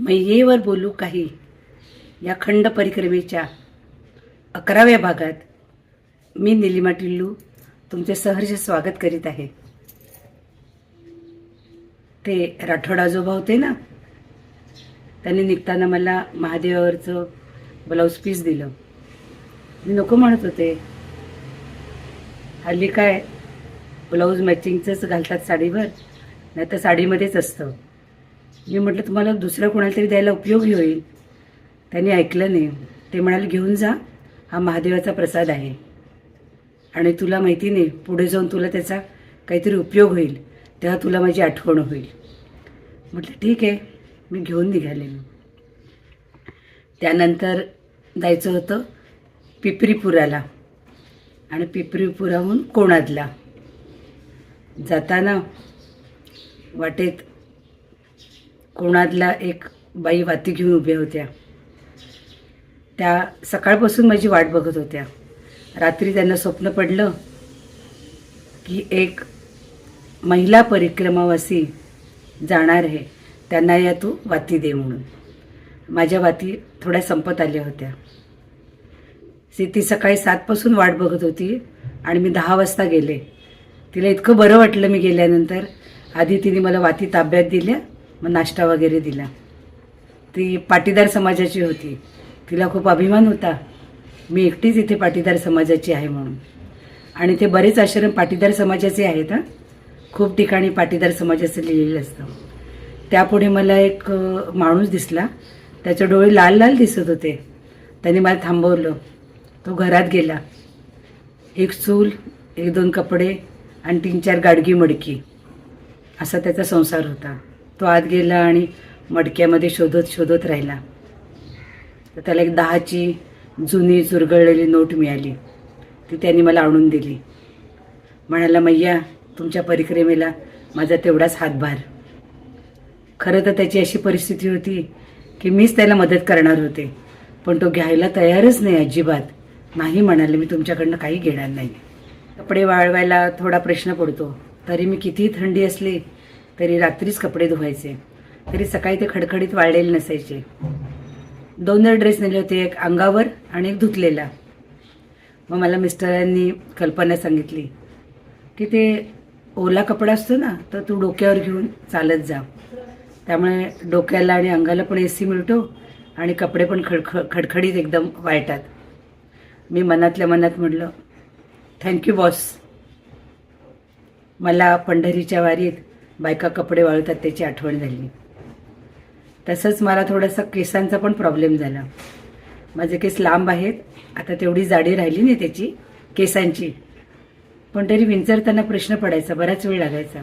मैयेवर बोलू काही. या खंड परिक्रमेच्या अकराव्या भागात मी निलिमा टिल्लू तुमचे सहर्ष स्वागत करीत आहे. ते राठोड आजोबा होते ना त्यांनी निघताना मला महादेवावरचं ब्लाऊज पीस दिलं. मी नको म्हणत होते. हल्ली काय ब्लाऊज मॅचिंगचंच घालतात साडीवर नाही तर साडीमध्येच असतं. मी म्हटलं तुम्हाला दुसरं कोणाला तरी द्यायला उपयोगी होईल. त्यांनी ऐकलं नाही. ते म्हणाले घेऊन जा. हा महादेवाचा प्रसाद आहे. आणि तुला माहिती नाही पुढे जाऊन तुला त्याचा काहीतरी उपयोग होईल. तेव्हा तुला माझी आठवण होईल. म्हटलं ठीक आहे. मी घेऊन निघाले. त्यानंतर जायचं होतं पिपरीपुराला. आणि पिपरीपुराहून कोणादला. जाताना वाटेत कोणातला एक बाई वाती घेऊन उभ्या होत्या. त्या सकाळपासून माझी वाट बघत होत्या. रात्री त्यांना स्वप्न पडलं की एक महिला परिक्रमावासी जाणार आहे. त्यांना या तू वाती दे म्हणून. माझ्या वाती थोड्या संपत आल्या होत्या. सी ती सकाळी सातपासून वाट बघत होती आणि मी दहा वाजता गेले. तिला इतकं बरं वाटलं मी गेल्यानंतर. आधी तिने मला वाती ताब्यात दिल्या. मग नाश्ता वगैरे दिला. ती पाटीदार समाजाची होती. तिला खूप अभिमान होता. मी एकटीच इथे पाटीदार समाजाची आहे म्हणून. आणि ते बरेच आश्रम पाटीदार समाजाचे आहेत हां. खूप ठिकाणी पाटीदार समाजाचं लिहिलेलं असतं. त्यापुढे मला एक माणूस दिसला. त्याचे डोळे लाल लाल दिसत होते. त्याने मला थांबवलं. तो घरात गेला. एक चूल एक दोन कपडे आणि तीन चार गाडगी मडकी. असा त्याचा संसार होता. तो आत गेला आणि मडक्यामध्ये शोधत शोधत राहिला. तर त्याला एक दहाची जुनी चुरगळलेली नोट मिळाली. ती त्यांनी मला आणून दिली. म्हणाला मैया तुमच्या परिक्रमेला माझा तेवढाच हातभार. खरं तर त्याची अशी परिस्थिती होती की मीच त्याला मदत करणार होते पण तो घ्यायला तयारच नाही अजिबात. नाही म्हणाले मी तुमच्याकडनं काही घेणार नाही. कपडे वाळवायला थोडा प्रश्न पडतो. तरी मी कितीही थंडी असली तरी रात्रीच कपडे धुवायचे. तरी सकाळी ते खडखडीत वाळलेले नसायचे. दोन ड्रेस नेले होते एक अंगावर आणि एक धुतलेला. मग मला मिस्टरांनी कल्पना सांगितली की ते ओला कपडा असतो ना तर तू डोक्यावर घेऊन चालत जा. त्यामुळे डोक्याला आणि अंगाला पण ए सी मिळतो आणि कपडे पण खडख खडखडीत एकदम वाळतात. मी मनातल्या मनात म्हटलं थँक्यू बॉस. मला पंढरीच्या वारीत बायका कपडे वाळतात त्याची आठवण झाली. तसंच मला थोडासा केसांचा पण प्रॉब्लेम झाला. माझे केस लांब आहेत आता तेवढी जाडी राहिली नाही त्याची केसांची. पण तरी विंचरताना प्रश्न पडायचा बराच वेळ लागायचा.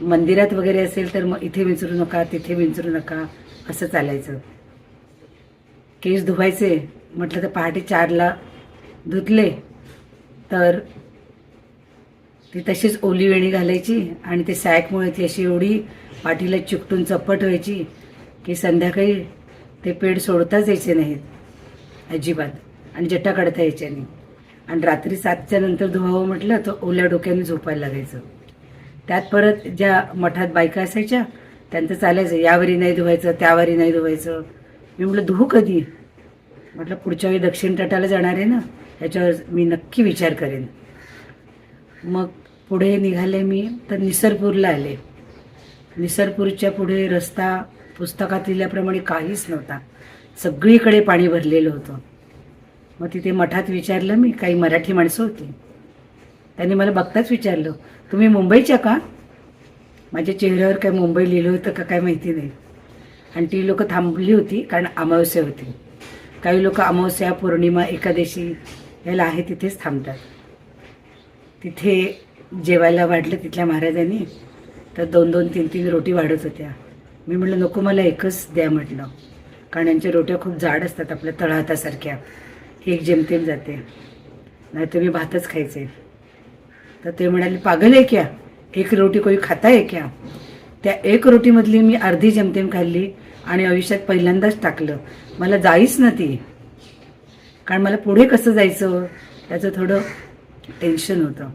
मंदिरात वगैरे असेल तर मग इथे विंचरू नका तिथे विंचरू नका असं चालायचं. केस धुवायचे म्हटलं तर पहाटे चारला धुतले तर ती तशीच ओली वेणी घालायची आणि ते सॅकमुळे ती अशी एवढी पाठीला चिकटून चप्पट व्हायची की संध्याकाळी ते पेड सोडताच यायचे नाहीत अजिबात. आणि जटा काढता यायच्या नाही. आणि रात्री सातच्या नंतर धुवावं म्हटलं तर ओल्या डोक्याने झोपायला लागायचं. त्यात परत ज्या मठात बायका असायच्या त्यांचं चालायचं यावरी नाही धुवायचं त्यावरी नाही धुवायचं. मी म्हटलं धुवू कधी? म्हटलं पुढच्या वेळी दक्षिण तटाला जाणार आहे ना याच्यावर मी नक्की विचार करेन. मग पुढे निघाले मी तर निसरपूरला आले. निसरपूरच्या पुढे रस्ता पुस्तकात लिहिल्याप्रमाणे काहीच नव्हता. सगळीकडे पाणी भरलेलं होतं. मग तिथे मठात विचारलं मी काही मराठी माणसं होती. त्यांनी मला बघताच विचारलं तुम्ही मुंबईच्या का? माझ्या चेहऱ्यावर काय मुंबई लिहिलं होतं का काय माहिती नाही. आणि ती लोकं थांबली होती कारण अमावस्या होती. काही लोक अमावस्या पौर्णिमा एकादशी याला आहे तिथेच थांबतात. तिथे जेवायला वाढलं तिथल्या महाराजांनी तर दोन दोन तीन तीन रोटी वाढत होत्या. मी म्हटलं नको मला एकच द्या म्हटलं. कारण यांच्या रोट्या खूप जाड असतात आपल्या तळहातासारख्या. एक जेमतेम जाते. नाही तुम्ही मी भातच खायचे. तर ते म्हणाले पागल आहे क्या? एक रोटी कोणी खाता आहे क्या? त्या एक रोटीमधली मी अर्धी जेमतेम खाल्ली आणि आयुष्यात पहिल्यांदाच टाकलं. मला जाईच ना ती कारण मला पुढे कसं जायचं? त्याचं थोडं टेन्शन होतं.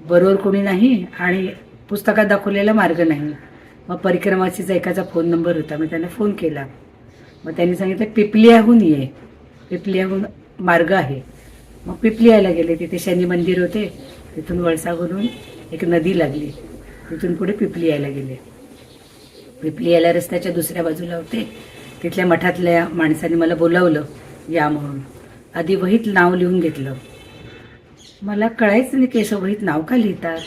बरोबर कोणी नाही आणि पुस्तकात दाखवलेला मार्ग नाही. मग परिक्रमाचीचा एकाचा फोन नंबर होता मग त्यांना फोन केला. मग त्यांनी सांगितलं पिपलियाहून ये. पिपलियाहून मार्ग आहे. मग पिपलियाला गेले तिथे शनी मंदिर होते. तिथून वळसावरून एक नदी लागली. तिथून पुढे पिपलियाला गेले. पिपलियाला रस्त्याच्या दुसऱ्या बाजूला होते. तिथल्या मठातल्या माणसाने मला बोलावलं या म्हणून. आधी वहीत नाव लिहून घेतलं. मला कळायचं नाही की वहीत नाव का लिहितात.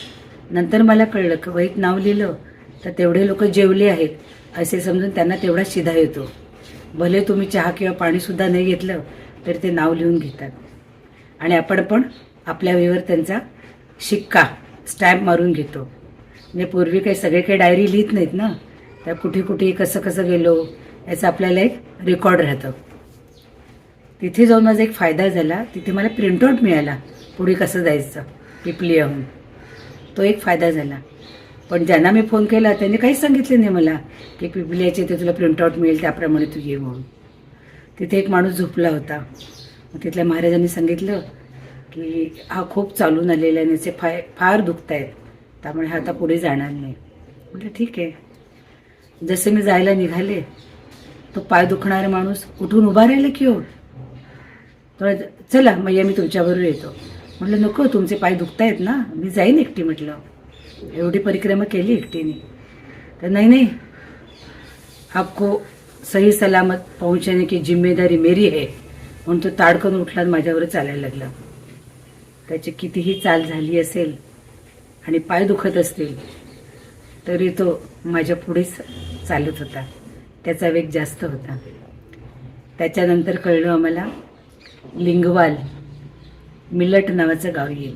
नंतर मला कळलं की वहीत नाव लिहिलं तर तेवढे लोक जेवले आहेत असे समजून त्यांना तेवढा शिधा येतो. भले तुम्ही चहा किंवा पाणीसुद्धा नाही घेतलं तरी ते नाव लिहून घेतात. आणि आपण पण आपल्या वेळेवर त्यांचा शिक्का स्टॅम्प मारून घेतो. म्हणजे पूर्वी काही सगळे काही डायरी लिहित नाहीत ना? त्या कुठे कुठे कसं कसं गेलो याचं आपल्याला एक रेकॉर्ड राहतं. तिथे जाऊन माझा एक फायदा झाला तिथे मला प्रिंटआउट मिळाला. पुढे कसं जायचं? पिपलियाहून तो एक फायदा झाला. पण ज्यांना मी फोन केला त्यांनी काहीच सांगितलं नाही मला की पिपलीचे ते तुला प्रिंटआउट मिळेल त्याप्रमाणे तू ये म्हणून. तिथे एक माणूस झोपला होता. मग तिथल्या महाराजांनी सांगितलं की हा खूप चालून आलेला आहे आणि याचे फाय फार दुखत आहेत त्यामुळे हा आता पुढे जाणार नाही. म्हटलं ठीक आहे. जसे मी जायला निघाले तो पाय दुखणारा माणूस उठून उभा राहिला की हो. तर चला मग मी तुमच्याबरोबर येतो. म्हटलं नको तुमचे पाय दुखतायत ना. मी जाईन एकटी म्हटलं. एवढी परिक्रमा केली एकटीने. तर नाही नाही. आपको सही सलामत पहुंचाने की जिम्मेदारी मेरी है. म्हणून तो ताडकन उठला माझ्यावर चालायला लागला. त्याची कितीही चाल झाली असेल आणि पाय दुखत असतील तरी तो माझ्या पुढेच चालत होता. त्याचा वेग जास्त होता. त्याच्यानंतर कळलं आम्हाला लिंगवाल मिलट नावाचं गाव येईल.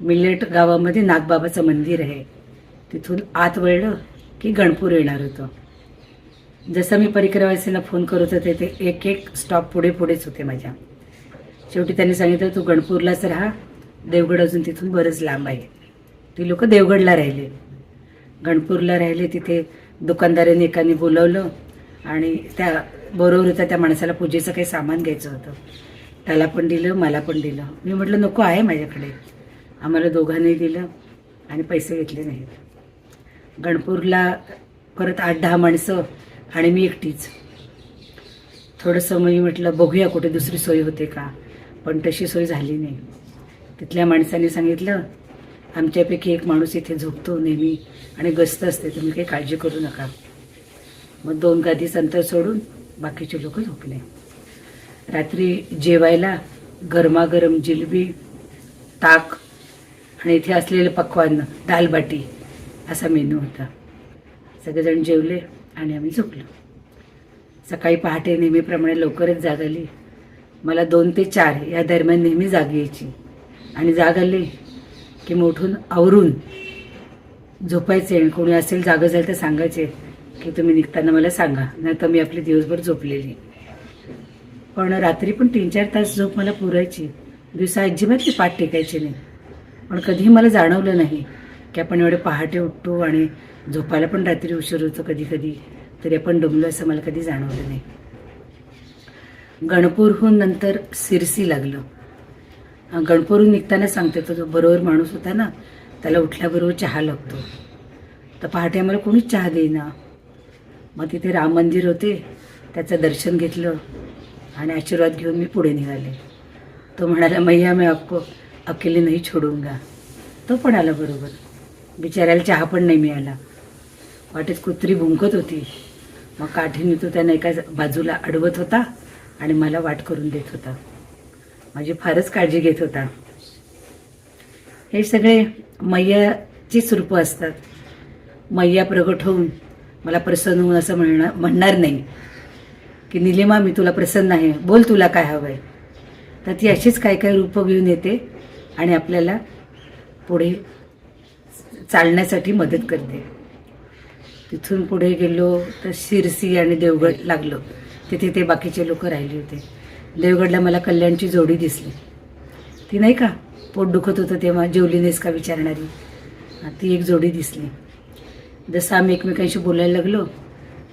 मिलट गावामध्ये नागबाबाचं मंदिर आहे. तिथून आत वळलं की गणपूर येणार होतं. जसं मी परिक्रवासींना फोन करत होते ते एक एक स्टॉप पुढे पुढेच होते माझ्या. शेवटी त्यांनी सांगितलं तू गणपूरलाच राहा. देवगड अजून तिथून बरंच लांब आहे. ती लोक देवगडला राहिले. गणपूरला राहिले तिथे दुकानदाराने एकाने बोलवलं आणि त्या बरोबर होत्या त्या माणसाला पूजेचं काही सामान घ्यायचं होतं. त्याला पण दिलं मला पण दिलं. मी म्हटलं नको आहे माझ्याकडे. आम्हाला दोघांनी दिलं आणि पैसे घेतले नाहीत. गणपूरला परत आठ दहा माणसं आणि मी एकटीच. थोडंसं मी म्हटलं बघूया कुठे दुसरी सोय होते का. पण तशी सोय झाली नाही. तिथल्या माणसाने सांगितलं आमच्यापैकी एक माणूस इथे झोपतो नेहमी आणि गस्त असते तुम्ही काही काळजी करू नका. मग दोन गादीच अंतर सोडून बाकीचे लोक झोपले. रात्री जेवायला गरमागरम जिलबी ताक आणि इथे असलेलं पक्वान्न दालबाटी असा मेनू होता. सगळेजण जेवले आणि आम्ही झोपलो. सकाळी पहाटे नेहमीप्रमाणे लवकरच जाग आली. मला दोन ते चार या दरम्यान नेहमी जाग यायची. आणि जाग आली की मग उठून आवरून झोपायचे. आणि कोणी असेल जागं झालं तर सांगायचे की तुम्ही निघताना मला सांगा नाही तर मी आपली दिवसभर झोपलेली. पण रात्री पण तीन चार तास झोप मला पुरायची. दिवसा अजिबात ती पाठ टेकायची नाही. पण कधीही मला जाणवलं नाही की आपण एवढे पहाटे उठतो आणि झोपायला पण रात्री उशीर होतो कधी कधी तरी आपण डुबलो असं मला कधी जाणवलं नाही. गणपूरहून नंतर सिरसी लागलं. गणपूरहून निघताना सांगते तो जो बरोबर माणूस होता ना त्याला उठल्याबरोबर चहा लागतो. तर पहाटे आम्हाला कोणीच चहा देईना. मग तिथे राम मंदिर होते त्याचं दर्शन घेतलं. आणि आशीर्वाद घेऊन मी पुढे निघाले. तो म्हणाला मैया मी आपको अकेले नाही छोडूंगा. तो पण आला बरोबर. बिचाऱ्याला चहा पण नाही मिळाला. वाटेत कुत्री भुंकत होती. मग काठीने तो त्यानं एका बाजूला अडवत होता आणि मला वाट करून देत होता. माझी फारच काळजी घेत होता. हे सगळे मैयाचीच रूपं असतात. मैया प्रगट होऊन मला प्रसन्न होऊन असं म्हणणार म्हणणार नाही. की निलिमा मी तुला प्रसन्न आहे. बोल तुला काय हवं आहे तर ती अशीच काय काय रूपं घेऊन येते आणि आपल्याला पुढे चालण्यासाठी मदत करते. तिथून पुढे गेलो तर शिरसी आणि देवगड लागलो. तिथे ते बाकीचे लोक राहिले होते. देवगडला मला कल्याणची जोडी दिसली. ती नाही का पोट दुखत होतं तेव्हा जेवलीनेस का विचारणारी? ती एक जोडी दिसली. जसं आम्ही एकमेकांशी बोलायला लागलो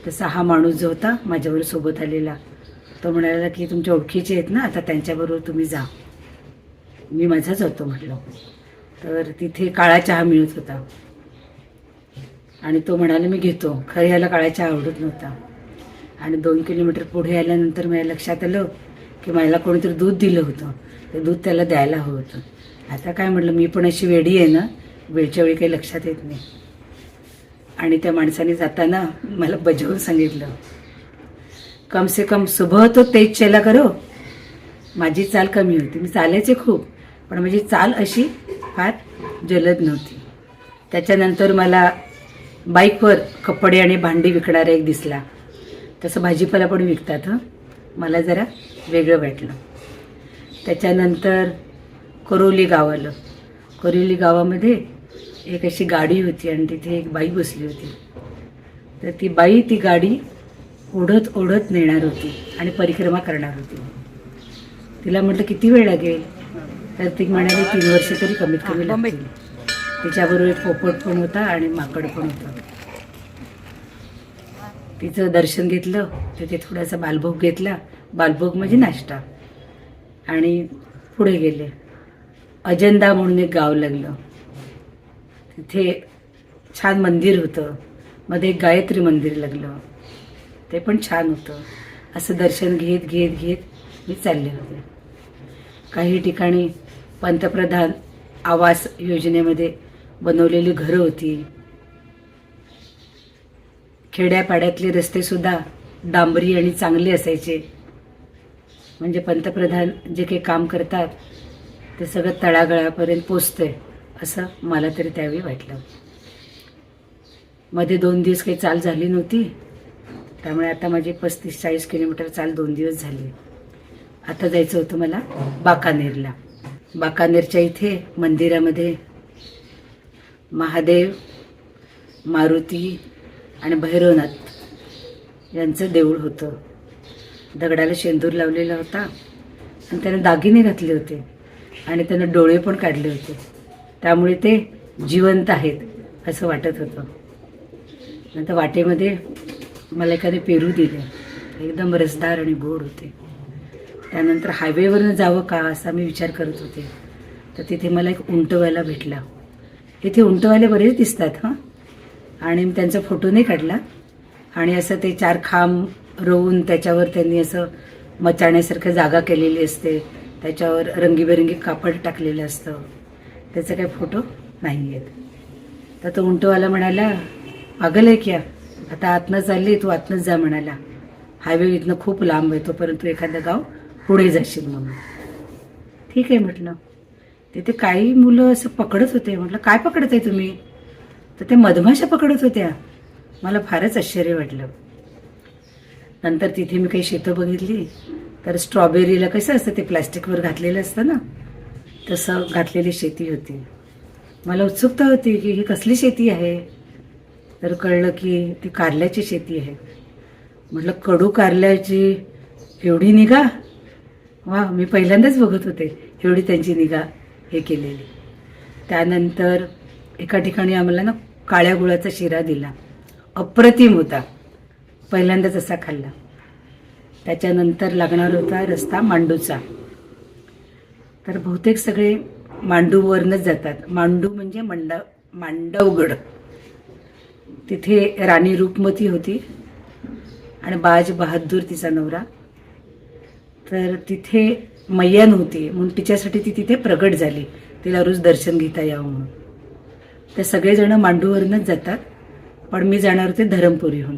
तसा हा माणूस जो होता माझ्यावर सोबत आलेला. तो म्हणाला की तुमच्या ओळखीचे आहेत ना आता त्यांच्याबरोबर तुम्ही जा. मी माझाच होतो म्हटलं. तर तिथे काळा चहा मिळत होता. आणि तो म्हणाला मी घेतो. खरं ह्याला काळा चहा आवडत नव्हता. आणि दोन किलोमीटर पुढे आल्यानंतर माझ्या लक्षात आलं की मला कोणीतरी दूध दिलं होतं. ते दूध त्याला द्यायला हवं होतं. आता काय म्हटलं मी पण अशी वेडी आहे ना वेळच्या वेळी काही लक्षात येत नाही. आणि त्या माणसाने जाताना मला बजावून सांगितलं कम से कम सुबह तो तेज चेला करो. माझी चाल कमी होती. मी चालायचे खूप पण माझी चाल अशी फार जलद नव्हती. त्याच्यानंतर मला बाईकवर कपडे आणि भांडी विकणारा एक दिसला. तसं भाजीपाला पण विकतात हं. मला जरा वेगळं वाटलं. त्याच्यानंतर करोली गाव आलं. करोली गावामध्ये एक अशी गाडी होती आणि तिथे एक बाई बसली होती. तर ती बाई ती गाडी ओढत ओढत नेणार होती आणि परिक्रमा करणार होती. तिला म्हटलं किती वेळ लागेल? तर ती म्हणाली तीन वर्ष तरी कमीत कमी लागतील. तिच्याबरोबर एक पोपट पण होता आणि माकड पण होतं. तिचं दर्शन घेतलं तिथे थोडासा बालभोग घेतला. बालभोग म्हणजे नाश्ता. आणि पुढे गेले. अजंदा म्हणून एक गाव लागलं. तिथे छान मंदिर होतं. मध्ये गायत्री मंदिर लागलं. ते पण छान होतं. असं दर्शन घेत घेत घेत मी चालले होते. काही ठिकाणी पंतप्रधान आवास योजनेमध्ये बनवलेली घरं होती. खेड्यापाड्यातले रस्तेसुद्धा डांबरी आणि चांगले असायचे. म्हणजे पंतप्रधान जे काही काम करतात ते सगळं तळागळापर्यंत पोचतंय. असं मला तरी त्यावेळी वाटलं. मध्ये दोन दिवस काही चाल झाली नव्हती. त्यामुळे आता माझी पस्तीस चाळीस किलोमीटर चाल दोन दिवस झाली. आता जायचं होतं मला बाकानेरला. बाकानेरच्या इथे मंदिरामध्ये महादेव मारुती आणि भैरवनाथ यांचं देऊळ होतं. दगडाला शेंदूर लावलेला होता. आणि त्यानं दागिने घातले होते. आणि त्यानं डोळे पण काढले होते. त्यामुळे ते जिवंत आहेत असं वाटत होतं. नंतर वाटेमध्ये मला एखादे पेरू दिले. एकदम रसदार आणि गोड होते. त्यानंतर हायवेवरनं जावं का असा मी विचार करत होते. तर तिथे मला एक उंटवायला भेटला. इथे उंटवाले बरेच दिसतात हां. आणि मी त्यांचा फोटो नाही काढला. आणि असं ते चार खांब रोवून त्याच्यावर त्यांनी असं मचाण्यासारखं जागा केलेली असते. त्याच्यावर रंगीबेरंगी कापड टाकलेलं असतं. त्याचे काही फोटो नाही आहेत तर तो उंटवाला म्हणाला अगल आहे क्या आता आतनं चालली तू आतनंच जा म्हणाला. हायवे इथनं खूप लांब आहे तोपर्यंत एखादं गाव पुढे जाशील म्हणून. ठीक आहे म्हटलं. तिथे काही मुलं असं पकडत होते. म्हटलं काय पकडत आहे तुम्ही? तर ते मधमाशा पकडत होत्या. मला फारच आश्चर्य वाटलं. नंतर तिथे मी काही शेतं बघितली. तर स्ट्रॉबेरीला कसं असतं ते प्लॅस्टिकवर घातलेलं असतं ना? तसं घातलेली शेती होती. मला उत्सुकता होती की ही कसली शेती आहे? तर कळलं की ती कारल्याची शेती आहे. म्हटलं कडू कारल्याची एवढी निगा? वा मी पहिल्यांदाच बघत होते एवढी त्यांची निगा हे केलेली. त्यानंतर एका ठिकाणी आम्हाला ना काळ्या गुळाचा शिरा दिला. अप्रतिम होता. पहिल्यांदाच असा खाल्ला. त्याच्यानंतर लागणार होता रस्ता मांडूचा. तर बहुतेक सगळे मांडूवरूनच जातात. मांडू म्हणजे मंडा मांडवगड. तिथे राणी रूपमती होती आणि बाज बहादूर तिचा नवरा. तर तिथे मैया नव्हती म्हणून तिच्यासाठी ती तिथे प्रगट झाली. तिला रोज दर्शन घेता यावं म्हणून. तर सगळेजण मांडूवरूनच जातात. पण मी जाणार होते धरमपुरीहून.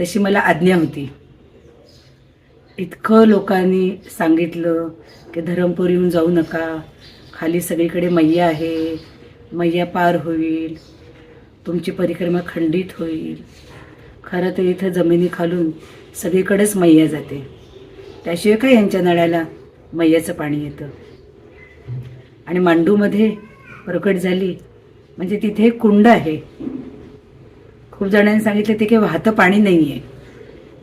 तशी मला आज्ञा होती. इतकं लोकांनी सांगितलं की धरमपुरीहून जाऊ नका. खाली सगळीकडे मैया आहे. मैया पार होईल. तुमची परिक्रमा खंडित होईल. खरं तर इथं जमिनी खालून सगळीकडेच मैया जाते. त्याशिवाय काय यांच्या नळ्याला मैयाचं पाणी येतं? आणि मांडूमध्ये प्रकट झाली म्हणजे तिथे एक कुंड आहे. खूप जणांनी सांगितलं ते काही वाहतं पाणी नाही आहे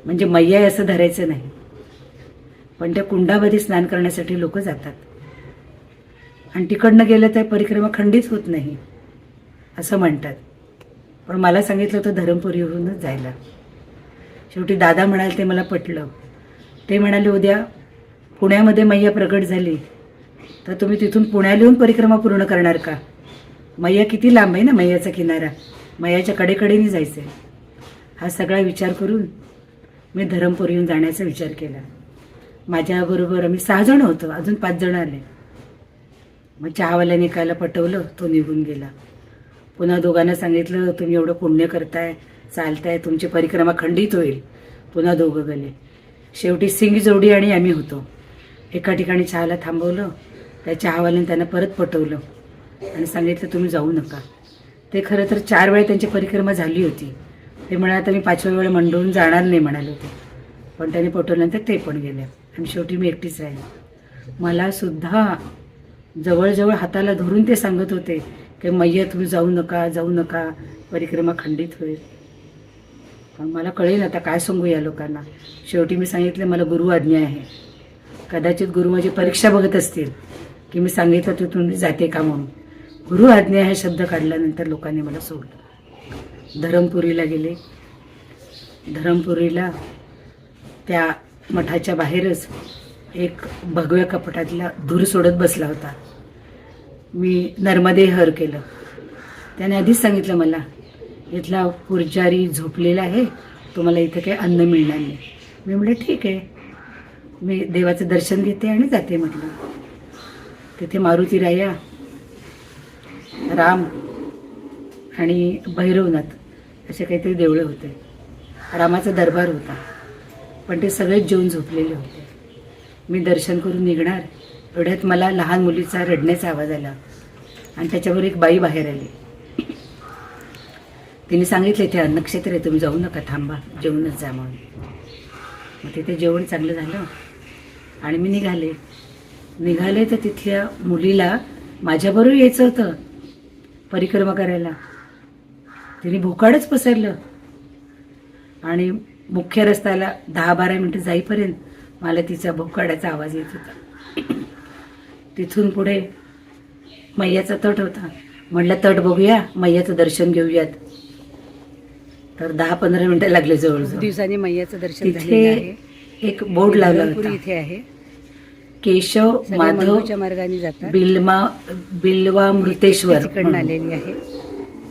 म्हणजे मैया असं धरायचं नाही. पण त्या कुंडामध्ये स्नान करण्यासाठी लोक जातात. आणि तिकडनं गेलं तर परिक्रमा खंडित होत नाही असं म्हणतात. पण मला सांगितलं होतं धरमपुरीहूनच जायला. शेवटी दादा म्हणाल ते मला पटलं. ते म्हणाले उद्या पुण्यामध्ये मैया प्रगट झाली. तर तुम्ही तिथून पुण्याला येऊन परिक्रमा पूर्ण करणार का? मैया किती लांब आहे ना मैयाचा किनारा. मैयाच्या कडेकडेने जायचं आहे हा सगळा विचार करून मी धरमपूर येऊन जाण्याचा विचार केला. माझ्याबरोबर आम्ही सहा जण होतो. अजून पाच जण आले. मग चहावाल्या निकायला पटवलं तो निघून गेला. पुन्हा दोघांना सांगितलं तुम्ही एवढं पुण्य करताय चालताय तुमची परिक्रमा खंडित होईल. पुन्हा दोघं गेले. शेवटी सिंग जोडी आणि आम्ही होतो. एका ठिकाणी चहाला थांबवलं त्या चहावाल्याने त्यांना परत पटवलं आणि सांगितलं तुम्ही जाऊ नका. ते खरं तर चार वेळा त्यांची परिक्रमा झाली होती. ते म्हणाले आता मी पाचव्या वेळा मंडळून जाणार नाही म्हणाले होते पण त्याने पटवल्यानंतर ते पण गेले. आणि शेवटी मी एकटीच राहिले. मला सुद्धा जवळजवळ हाताला धरून ते सांगत होते की मैया तू जाऊ नका जाऊ नका परिक्रमा खंडित होईल. पण मला कळेल आता काय सांगू या लोकांना. शेवटी मी सांगितलं मला गुरु आज्ञा आहे. कदाचित गुरु माझी परीक्षा बघत असतील की मी सांगितलं तू तुम्ही जाते का म्हणून. गुरु आज्ञा हा शब्द काढल्यानंतर लोकांनी मला सोडलं. धरमपुरीला गेले. धरमपुरीला त्या मठाच्या बाहेरच एक भगव्या कपटातला धूर सोडत बसला होता. मी नर्मदे हर केलं. त्याने आधीच सांगितलं मला इथला पुरजारी झोपलेला आहे तुम्हाला इथं काही अन्न मिळणार नाही. मी म्हटलं ठीक आहे. मी देवाचं दर्शन घेते आणि जाते म्हटलं. तिथे मारुती राया राम आणि भैरवनाथ असे काहीतरी देवळं होते. रामाचा दरबार होता. पण ते सगळेच जेवून झोपलेले होते. मी दर्शन करून निघणार एवढ्यात मला लहान मुलीचा रडण्याचा आवाज आला. आणि त्याच्यावर एक बाई बाहेर आली. तिने सांगितले ते अन्नक्षेत्र आहे तुम्ही जाऊ नका थांबा जेवूनच जा म्हणून. मग तिथे जेवण चांगलं झालं. आणि मी निघाले. निघाले तर तिथल्या मुलीला माझ्याबरोबर यायचं होतं परिक्रमा करायला. तिने भोकाडच पसरलं. आणि मुख्य रस्त्याला दहा बारा मिनटं जाईपर्यंत मला तिचा भोकाड्याचा आवाज येत होता. तिथून पुढे मैयाचा तट होता. म्हटलं तट बघूया मैयाचं दर्शन घेऊयात. तर दहा पंधरा मिनटं लागले जवळजवळ. दिवसांनी मैयाचं दर्शन तिथे झालेलं आहे. एक बोर्ड लावला होता. इथे आहे. केशव सगळे माधव मंगळूरच्या मार्गाने जातात. बिल्मा बिल्वा मृतेश्वर. आलेली आहे.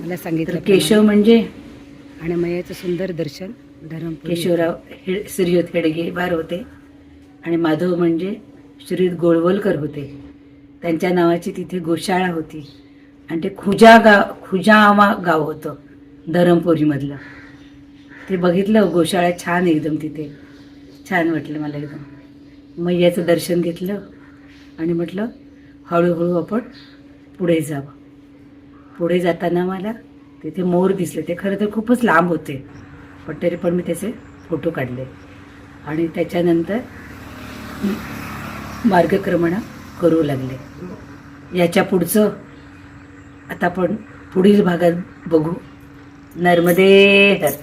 मला सांगितलं केशव म्हणजे आणि मैयाचं सुंदर दर्शन. केशवराव हे श्रीयुत हेडगे बार होते. आणि माधव म्हणजे श्रीयुत गोळवलकर होते. त्यांच्या नावाची तिथे गोशाळा होती. आणि ते खुजा गाव खुजावा गाव होतं धरमपुरीमधलं. ते बघितलं गोशाळा छान एकदम तिथे. छान वाटलं मला एकदम. मैयाचं दर्शन घेतलं आणि म्हटलं हळूहळू आपण पुढे जावं. पुढे जाताना मला तिथे मोर दिसले. ते खरं तर खूपच लांब होते. पण तरी पण मी त्याचे फोटो काढले. आणि त्याच्यानंतर मार्गक्रमण करू लागले. याच्या पुढचं आता आपण पुढील भागात बघू. नर्मदे हर